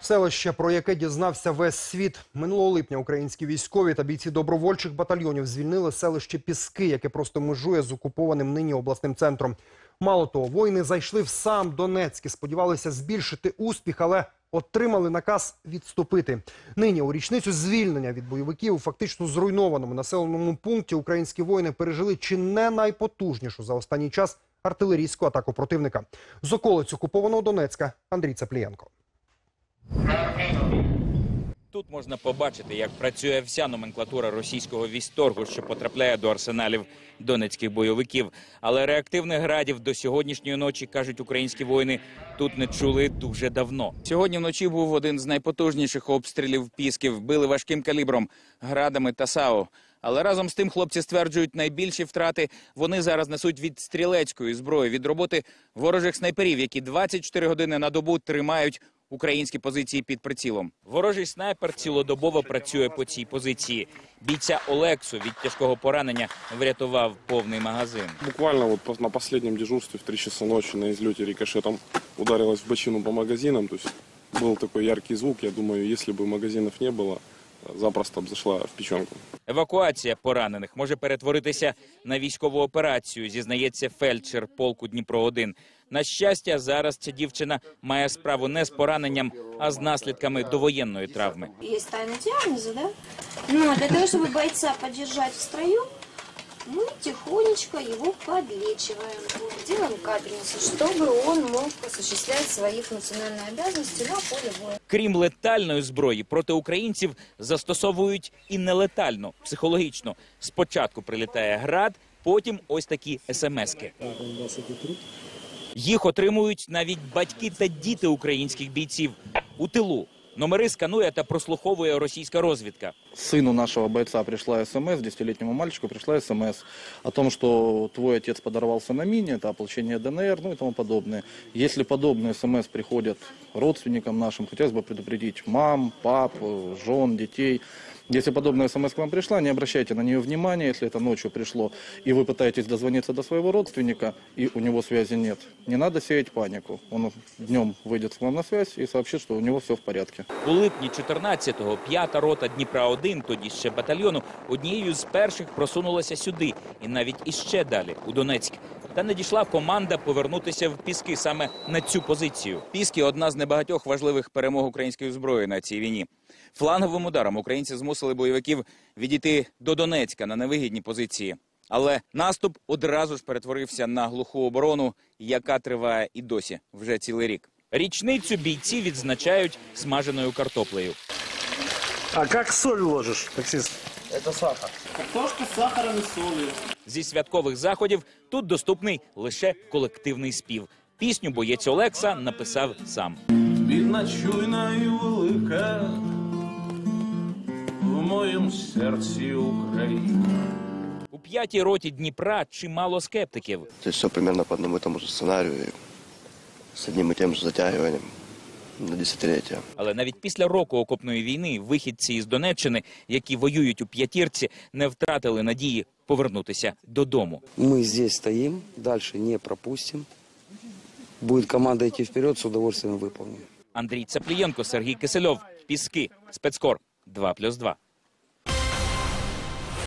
Селище, про яке дізнався весь світ. Минулого липня українські військові та бійці добровольчих батальйонів звільнили селище Піски, яке просто межує з окупованим нині обласним центром. Мало того, воїни зайшли в сам Донецьк і сподівалися збільшити успіх, але отримали наказ відступити. Нині у річницю звільнення від бойовиків у фактично зруйнованому населеному пункті українські воїни пережили чи не найпотужнішу за останній час артилерійську атаку противника. З околиць окупованого Донецька Андрій Цаплієнко. Тут можна побачити, як працює вся номенклатура російського військторгу, що потрапляє до арсеналів донецьких бойовиків. Але реактивних градів до сьогоднішньої ночі кажуть українські воїни тут не чули дуже давно. Сьогодні вночі був один з найпотужніших обстрілів пісків. Били важким калібром, градами та САУ. Але разом з тим хлопці стверджують, найбільші втрати вони зараз несуть від стрілецької зброї, від роботи ворожих снайперів, які 24 години на добу тримають українські позиції під прицілом. Ворожий снайпер цілодобово працює по цій позиції. Бійця Олексу від тяжкого поранення врятував повний магазин. Буквально вот пос- на последнем дежурстве в 3 часа ночи на излете рикошетом ударилась в бочину по магазинам. То есть был такой яркий звук. Я думаю, если бы магазинов не было, запросто б зайшла в печенку. Евакуація поранених може перетворитися на військову операцію, зізнається фельдшер полку Дніпро 1 На щастя, зараз ця дівчина має справу не з пораненням, а з наслідками довоєнної травми. Є тайна диагноза, да? Но для того, щоб бойца підтримати в строю, мы тихонечко его подлечиваем. Делаем капельницу, чтобы он мог осуществлять свои функциональные обязанности на поле боя. Крім летальної зброї, проти українців застосовують і нелетальну, психологічну. Спочатку прилітає град, потім ось такі смски. Їх отримують навіть батьки та діти українських бійців у тилу. Номери сканує та прослуховує російська розвідка. Сыну нашего бойца пришла смс, 10-летнему мальчику пришла смс о том, что твой отец подорвался на мине, это ополчение ДНР, ну и тому подобное. Если подобные смс приходят родственникам нашим, хотелось бы предупредить мам, пап, э, жен, детей. Если подобная смс к вам пришла, не обращайте на нее внимания. Если это ночью пришло, и вы пытаетесь дозвониться до своего родственника, и у него связи нет, не надо сеять панику. Он днем выйдет к вам на связь и сообщит, что у него все в порядке. У липні 14-го п'ята рота Дніпра-1, тоді ще батальйону, однією з перших просунулася сюди і навіть іще далі, у Донецьк. Та не дійшла команда повернутися в Піски саме на цю позицію. Піски – одна з небагатьох важливих перемог української зброї на цій війні. Фланговим ударом українці змусили бойовиків відійти до Донецька на невигідні позиції. Але наступ одразу ж перетворився на глуху оборону, яка триває і досі вже цілий рік. Річницю бійці відзначають смаженою картоплею. А как соль ложишь, таксист? Зі святкових заходів тут доступний лише колективний спів. Пісню боєць Олекса написав сам. Бідна чуйна і велика в моєму серці Україна. У п'ятій роті Дніпра чимало скептиків. То есть все примерно по одному тому же сценарию, и с одним и тем же затягиванием на десятилетия. Але навіть після року окопної війни вихідці із Донеччини, які воюють у п'ятірці, не втратили надії повернутися додому. Ми тут стоїмо, далі не пропустимо. Буде команда йти вперед, з удовольствием выполним. Андрій Цаплієнко, Сергій Кисельов, Піски, спецкор 2+,2.